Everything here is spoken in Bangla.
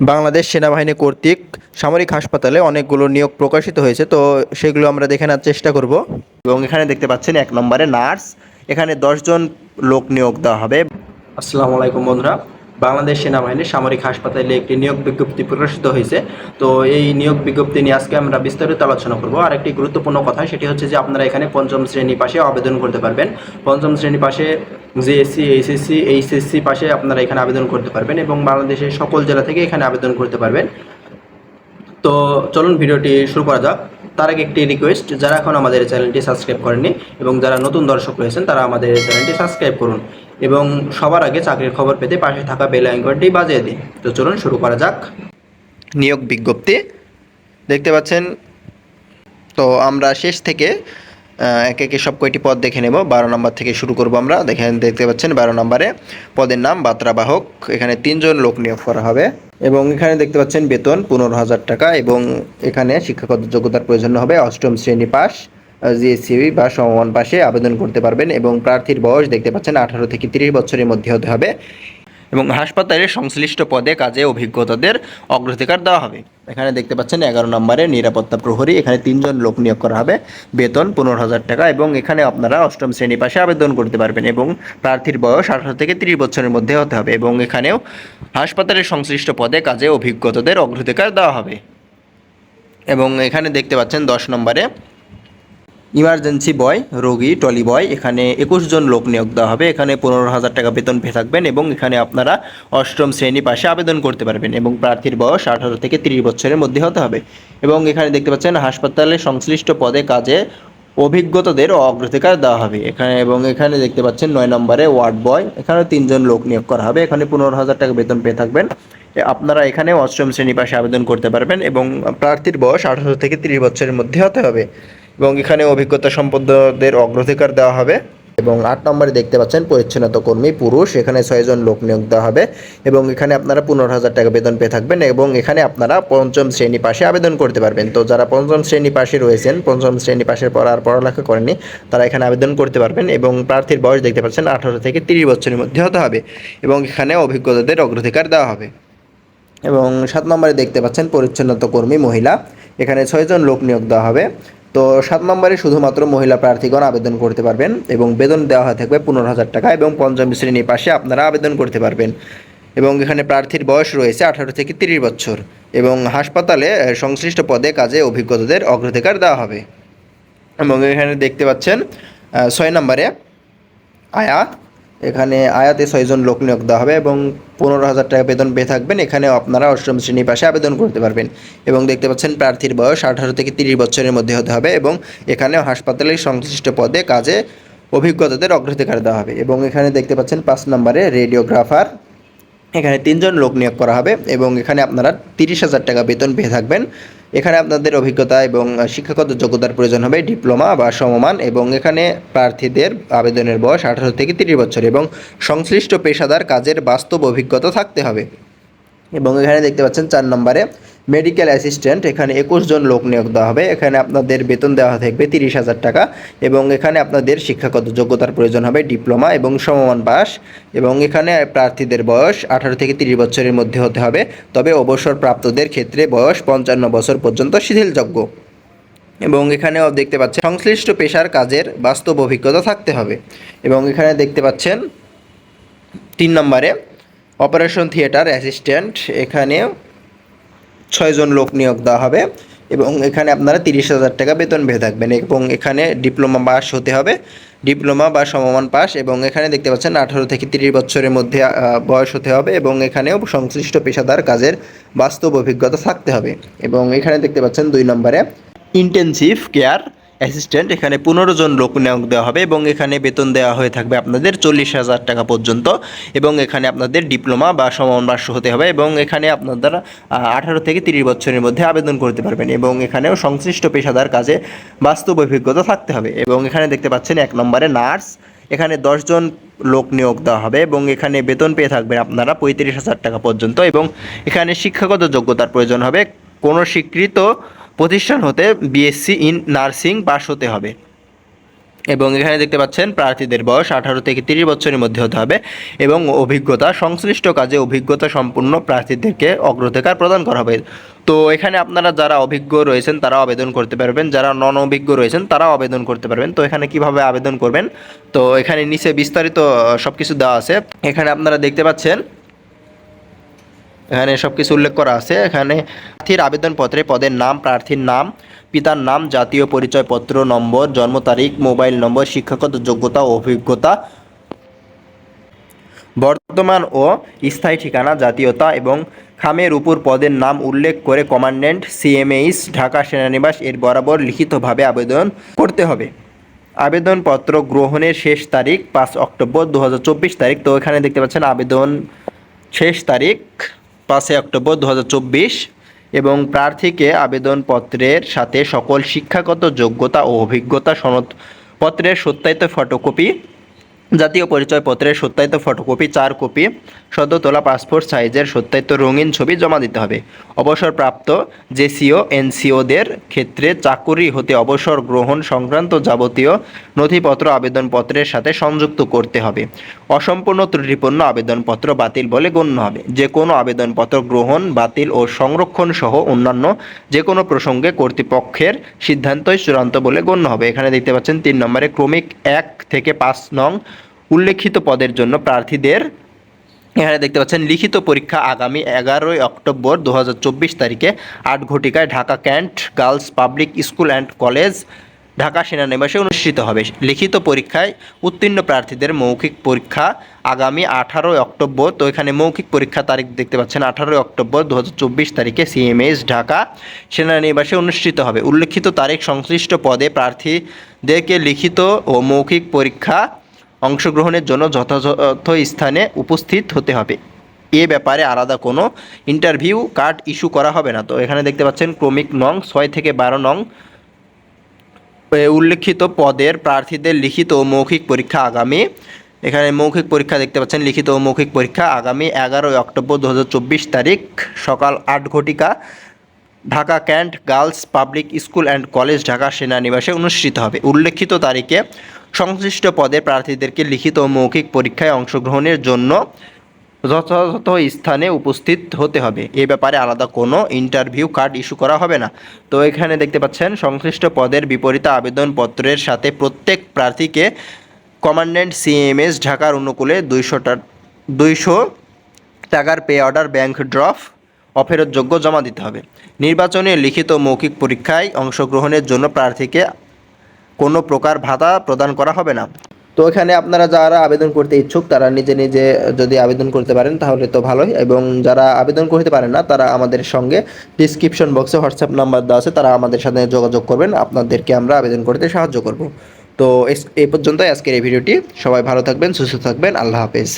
বাংলাদেশ সেনাবাহিনী কর্তৃক সামরিক হাসপাতালে অনেকগুলো নিয়োগ প্রকাশিত হয়েছে, তো সেগুলো আমরা দেখে নেওয়ার চেষ্টা করব। এবং এখানে দেখতে পাচ্ছেন এক নম্বরে নার্স, এখানে দশজন লোক নিয়োগ দেওয়া হবে। আসসালামু আলাইকুম বন্ধুরা, বাংলাদেশ সেনাবাহিনীর সামরিক হাসপাতালে একটি নিয়োগ বিজ্ঞপ্তি প্রকাশিত হয়েছে। তো এই নিয়োগ বিজ্ঞপ্তি নিয়ে আজকে আমরা বিস্তারিত আলোচনা করব। আর একটি গুরুত্বপূর্ণ কথা, সেটি হচ্ছে যে আপনারা এখানে পঞ্চম শ্রেণি পাশে আবেদন করতে পারবেন। পঞ্চম শ্রেণি পাশে জিএসসি এইচএসসি এইচএসসি পাশে আপনারা এখানে আবেদন করতে পারবেন এবং বাংলাদেশের সকল জেলা থেকে এখানে আবেদন করতে পারবেন। তো চলুন ভিডিওটি শুরু করা যাক। তার আগে একটি রিকোয়েস্ট যারা এখন আমাদের চ্যানেলটি সাবস্ক্রাইব করেননি এবং যারা নতুন দর্শক রয়েছেন, তারা আমাদের চ্যানেলটি সাবস্ক্রাইব করুন এবং সবার আগে চাকরির খবর পেতে পাশে থাকা বেল আইকনটি বাজিয়ে দিন। তো চলুন শুরু করা যাক। নিয়োগ বিজ্ঞপ্তি, দেখতে পাচ্ছেন, তো আমরা শেষ থেকে একে একে সব কয়টি পদ দেখে নেব। বারো নম্বর থেকে শুরু করব আমরা। দেখেন, দেখতে পাচ্ছেন, বারো নম্বরে পদের নাম বাত্রাবাহক। এখানে তিনজন লোক নিয়োগ করা হবে। এবং এখানে দেখতে পাচ্ছেন, বেতন পনেরো হাজার টাকা এবং এখানে শিক্ষাগত যোগ্যতার প্রয়োজন হবে। অষ্টম শ্রেণি পাস জিএসসিবি বা সমমান পাশে আবেদন করতে পারবেন এবং প্রার্থীর বয়স দেখতে পাচ্ছেন, আঠারো থেকে তিরিশ বছরের মধ্যে হতে হবে। এবং হাসপাতালের সংশ্লিষ্ট পদে কাজে অভিজ্ঞতাদের অগ্রাধিকার দেওয়া হবে। এখানে দেখতে পাচ্ছেন এগারো নম্বরে নিরাপত্তা প্রহরী, এখানে তিনজন লোক নিয়োগ করা হবে। বেতন পনেরো হাজার টাকা এবং এখানে আপনারা অষ্টম শ্রেণি পাশে আবেদন করতে পারবেন এবং প্রার্থীর বয়স আঠারো থেকে তিরিশ বছরের মধ্যে হতে হবে এবং এখানেও হাসপাতালের সংশ্লিষ্ট পদে কাজে অভিজ্ঞতাদের অগ্রাধিকার দেওয়া হবে। এবং এখানে দেখতে পাচ্ছেন দশ নম্বরে ইমার্জেন্সি বয়, রোগী টলি বয়, এখানে একুশ জন লোক নিয়োগ দেওয়া হবে। এখানে পনেরো হাজার টাকা বেতন পেয়ে থাকবেন এবং এখানে আপনারা অষ্টম শ্রেণি পাশে আবেদন করতে পারবেন এবং প্রার্থীর বয়স আঠারো থেকে তিরিশ বছরের মধ্যে হতে হবে। এবং এখানে দেখতে পাচ্ছেন, হাসপাতালে সংশ্লিষ্ট পদে কাজে অভিজ্ঞতাদের অগ্রাধিকার দেওয়া হবে। এখানে এবং এখানে দেখতে পাচ্ছেন, নয় নম্বরে ওয়ার্ড বয় এখানে তিনজন লোক নিয়োগ করা হবে। এখানে পনেরো হাজার টাকা বেতন পেয়ে থাকবেন। আপনারা এখানে অষ্টম শ্রেণি পাশে আবেদন করতে পারবেন এবং প্রার্থীর বয়স আঠারো থেকে তিরিশ বছরের মধ্যে হতে হবে। এবং এখানে অভিজ্ঞতা সম্পন্নদের অগ্রাধিকার দেওয়া হবে। এবং আট নম্বরে দেখতে পাচ্ছেন, পরিচ্ছন্নতা কর্মী, পুরুষ, এখানে ছয়জন লোক নিয়োগ দেওয়া হবে। এবং এখানে আপনারা পনেরো হাজার টাকা বেতন পেয়ে থাকবেন এবং এখানে আপনারা পঞ্চম শ্রেণি পাশে আবেদন করতে পারবেন। তো যারা পঞ্চম শ্রেণি পাশে রয়েছেন, পঞ্চম শ্রেণি পাশের পর আর পড়ালেখা করেনি তারা এখানে আবেদন করতে পারবেন এবং প্রার্থীর বয়স দেখতে পাচ্ছেন আঠারো থেকে তিরিশ বছরের মধ্যে হতে হবে এবং এখানে অভিজ্ঞতাদের অগ্রাধিকার দেওয়া হবে। এবং সাত নম্বরে দেখতে পাচ্ছেন, পরিচ্ছন্নতা কর্মী, মহিলা, এখানে ছয়জন লোক নিয়োগ দেওয়া হবে। তো সাত নম্বরে শুধুমাত্র মহিলা প্রার্থীগণ আবেদন করতে পারবেন এবং বেতন দেওয়া হয়ে থাকবে পনেরো হাজার টাকা এবং পঞ্চম শ্রেণি পাশে আপনারা আবেদন করতে পারবেন। এবং এখানে প্রার্থীর বয়স রয়েছে আঠারো থেকে তিরিশ বছর এবং হাসপাতালে সংশ্লিষ্ট পদে কাজে অভিজ্ঞতাদের অগ্রাধিকার দেওয়া হবে। এবং এখানে দেখতে পাচ্ছেন ছয় নম্বরে আয়া এখানে আয়াতে ছয়জন লোক নিয়োগ দেওয়া হবে এবং পনেরো হাজার টাকা বেতন পেয়ে থাকবেন। এখানেও আপনারা অষ্টম শ্রেণি পাশে আবেদন করতে পারবেন। এবং দেখতে পাচ্ছেন প্রার্থীর বয়স আঠারো থেকে তিরিশ বছরের মধ্যে হতে হবে এবং এখানেও হাসপাতালের সংশ্লিষ্ট পদে কাজে অভিজ্ঞতাদের অগ্রাধিকার দেওয়া হবে। এবং এখানে দেখতে পাচ্ছেন পাঁচ নম্বরে রেডিওগ্রাফার। এখানে তিনজন লোক নিয়োগ করা হবে এবং এখানে আপনারা তিরিশ হাজার টাকা বেতন পেয়ে থাকবেন। এখানে আপনাদের অভিজ্ঞতা এবং শিক্ষাগত যোগ্যতার প্রয়োজন হবে, ডিপ্লোমা বা সমমান এবং এখানে প্রার্থীদের আবেদনের বয়স আঠারো থেকে তিরিশ বছর এবং সংশ্লিষ্ট পেশাদার কাজের বাস্তব অভিজ্ঞতা থাকতে হবে। এবং এখানে দেখতে পাচ্ছেন চার নম্বরে মেডিকেল অ্যাসিস্ট্যান্ট এখানে একুশ জন লোক নিয়োগ দেওয়া হবে। এখানে আপনাদের বেতন দেওয়া থাকবে তিরিশ হাজার টাকা এবং এখানে আপনাদের শিক্ষাগত যোগ্যতার প্রয়োজন হবে ডিপ্লোমা এবং সমমান পাস এবং এখানে প্রার্থীদের বয়স আঠারো থেকে তিরিশ বছরের মধ্যে হতে হবে। তবে অবসরপ্রাপ্তদের ক্ষেত্রে বয়স পঞ্চান্ন বছর পর্যন্ত শিথিলযোগ্য। এবং এখানেও দেখতে পাচ্ছেন, সংশ্লিষ্ট পেশার কাজের বাস্তব অভিজ্ঞতা থাকতে হবে। এবং এখানে দেখতে পাচ্ছেন, তিন নম্বরে অপারেশন থিয়েটার অ্যাসিস্ট্যান্ট এখানে ছয়জন লোক নিয়োগ দেওয়া হবে এবং এখানে আপনারা তিরিশ হাজার টাকা বেতন পেয়ে থাকবেন এবং এখানে ডিপ্লোমা পাস হতে হবে। ডিপ্লোমা বা সমমান পাস এবং এখানে দেখতে পাচ্ছেন আঠারো থেকে তিরিশ বছরের মধ্যে বয়স হতে হবে এবং এখানেও সংশ্লিষ্ট পেশাদার কাজের বাস্তব অভিজ্ঞতা থাকতে হবে। এবং এখানে দেখতে পাচ্ছেন দুই নম্বরে ইন্টেনসিভ কেয়ার অ্যাসিস্ট্যান্ট এখানে পনেরো জন লোক নিয়োগ দেওয়া হবে এবং এখানে বেতন দেওয়া হয়ে থাকবে আপনাদের চল্লিশ হাজার টাকা পর্যন্ত এবং এখানে আপনাদের ডিপ্লোমা বা সমমাস হতে হবে এবং এখানে আপনারা আঠারো থেকে তিরিশ বছরের মধ্যে আবেদন করতে পারবেন এবং এখানেও সংশ্লিষ্ট পেশাদার কাজে বাস্তব অভিজ্ঞতা থাকতে হবে এবং এখানে দেখতে পাচ্ছেন এক নম্বরে নার্স, এখানে দশজন লোক নিয়োগ দেওয়া হবে এবং এখানে বেতন পেয়ে থাকবেন আপনারা পঁয়ত্রিশ হাজার টাকা পর্যন্ত এবং এখানে শিক্ষাগত যোগ্যতার প্রয়োজন হবে। কোনো স্বীকৃত প্রতিষ্ঠান হতে বিএসসি ইন নার্সিং পাস হতে হবে। এবং এখানে দেখতে পাচ্ছেন, প্রার্থীদের বয়স আঠারো থেকে তিরিশ বছরের মধ্যে হতে হবে এবং অভিজ্ঞতা, সংশ্লিষ্ট কাজে অভিজ্ঞতা সম্পূর্ণ প্রার্থীদেরকে অগ্রাধিকার প্রদান করা হবে। তো এখানে আপনারা যারা অভিজ্ঞ রয়েছেন তারা আবেদন করতে পারবেন। যারা নন অভিজ্ঞ রয়েছেন, তারাও আবেদন করতে পারবেন। তো এখানে কীভাবে আবেদন করবেন? তো এখানে নিচে বিস্তারিত সব কিছু দেওয়া আছে। এখানে আপনারা দেখতে পাচ্ছেন এখানে সব কিছু উল্লেখ করা আছে। এখানে প্রার্থীর আবেদনপত্রে পদের নাম, প্রার্থীর নাম, পিতার নাম, জাতীয় পরিচয়পত্র নম্বর, জন্ম তারিখ, মোবাইল নম্বর, শিক্ষাগত যোগ্যতা ও অভিজ্ঞতা, বর্তমান ও স্থায়ী ঠিকানা, জাতীয়তা এবং খামের উপর পদের নাম উল্লেখ করে কমান্ড্যান্ট সিএমএইচ ঢাকা সেনানিবাস এর বরাবর লিখিতভাবে আবেদন করতে হবে। আবেদনপত্র গ্রহণের শেষ তারিখ পাঁচ অক্টোবর দু হাজার চব্বিশ তারিখ। তো এখানে দেখতে পাচ্ছেন আবেদন শেষ তারিখ পাঁচই অক্টোবর দু হাজার চব্বিশ এবং প্রার্থীকে আবেদনপত্রের সাথে সকল শিক্ষাগত যোগ্যতা ও অভিজ্ঞতা সনদপত্রের সত্যায়িত ফটোকপি জাতীয় পরিচয়পত্রের সত্যায়িত ফটোকপি, চার কপি সদ্য তোলা পাসপোর্ট সাইজের সত্যায়িত রঙিন ছবি জমা দিতে হবে। অবসরপ্রাপ্ত জেসিও, এনসিওদের ক্ষেত্রে চাকুরি হতে অবসর গ্রহণ সংক্রান্ত যাবতীয় নথিপত্র, আবেদনপত্রের সাথে সংযুক্ত করতে হবে। অসম্পূর্ণ ত্রুটিপূর্ণ আবেদনপত্র বাতিল বলে গণ্য হবে। যে কোনো আবেদনপত্র গ্রহণ, বাতিল ও সংরক্ষণ সহ অন্যান্য যে কোনো প্রসঙ্গে কর্তৃপক্ষের সিদ্ধান্তই চূড়ান্ত বলে গণ্য হবে। এখানে দেখতে পাচ্ছেন, তিন নম্বরে ক্রমিক এক থেকে পাঁচ নং উল্লেখিত পদের জন্য প্রার্থীদের এখানে দেখতে পাচ্ছেন, লিখিত পরীক্ষা আগামী এগারোই অক্টোবর দু হাজার চব্বিশ তারিখে আট ঘটিকায় Dhaka cantt girls public school and college, Dhaka সেনানিবাসে অনুষ্ঠিত হবে। লিখিত পরীক্ষায় উত্তীর্ণ প্রার্থীদের মৌখিক পরীক্ষা আগামী আঠারোই অক্টোবর, তো এখানে মৌখিক পরীক্ষা তারিখ দেখতে পাচ্ছেন, আঠারোই অক্টোবর দু হাজার চব্বিশ তারিখে সিএমএস ঢাকা সেনানিবাসে অনুষ্ঠিত হবে। উল্লেখিত তারিখ সংশ্লিষ্ট পদে প্রার্থীদেরকে লিখিত ও মৌখিক পরীক্ষা অংশগ্রহণের জন্য যথাযথ স্থানে উপস্থিত হতে হবে। এ ব্যাপারে আলাদা কোনো ইন্টারভিউ কার্ড ইস্যু করা হবে না। তো এখানে দেখতে পাচ্ছেন, ক্রমিক নং, ছয় থেকে বারো নং উল্লেখিত পদের প্রার্থীদের লিখিত ও মৌখিক পরীক্ষা আগামী, এখানে মৌখিক পরীক্ষা দেখতে পাচ্ছেন, লিখিত ও মৌখিক পরীক্ষা আগামী এগারোই অক্টোবর দু হাজার চব্বিশ তারিখ, সকাল আট ঘটিকা, Dhaka cantt girls public school and college, Dhaka সেনানিবাসে অনুষ্ঠিত হবে। উল্লেখিত তারিখে সংশ্লিষ্ট পদে প্রার্থীদেরকে লিখিত মৌখিক পরীক্ষায় অংশগ্রহণের জন্য যথাযথ স্থানে উপস্থিত হতে হবে। এ ব্যাপারে আলাদা কোনো ইন্টারভিউ কার্ড ইস্যু করা হবে না। তো এখানে দেখতে পাচ্ছেন, সংশ্লিষ্ট পদের বিপরীতে আবেদনপত্রের সাথে প্রত্যেক প্রার্থীকে কমান্ড্যান্ট সিএমএস ঢাকার অনুকূলে দুইশো দুইশো টাকার পে অর্ডার, ব্যাংক ড্রফ অফেরতযোগ্য জমা দিতে হবে। নির্বাচনে লিখিত মৌখিক পরীক্ষায় অংশগ্রহণের জন্য প্রার্থীকে কোনো প্রকার ভাতা প্রদান করা হবে না। তো এখানে আপনারা যারা আবেদন করতে ইচ্ছুক, তারা নিজে নিজে যদি আবেদন করতে পারেন, তাহলে তো ভালোই। এবং যারা আবেদন করতে পারেন না, তারা আমাদের সঙ্গে ডিসক্রিপশন বক্সে হোয়াটসঅ্যাপ নাম্বার দেওয়া আছে, তারা আমাদের সাথে যোগাযোগ করবেন। আপনাদেরকে আমরা আবেদন করতে সাহায্য করব। তো এই পর্যন্ত আজকের এই ভিডিওটি। সবাই ভালো থাকবেন, সুস্থ থাকবেন। আল্লাহ হাফেজ।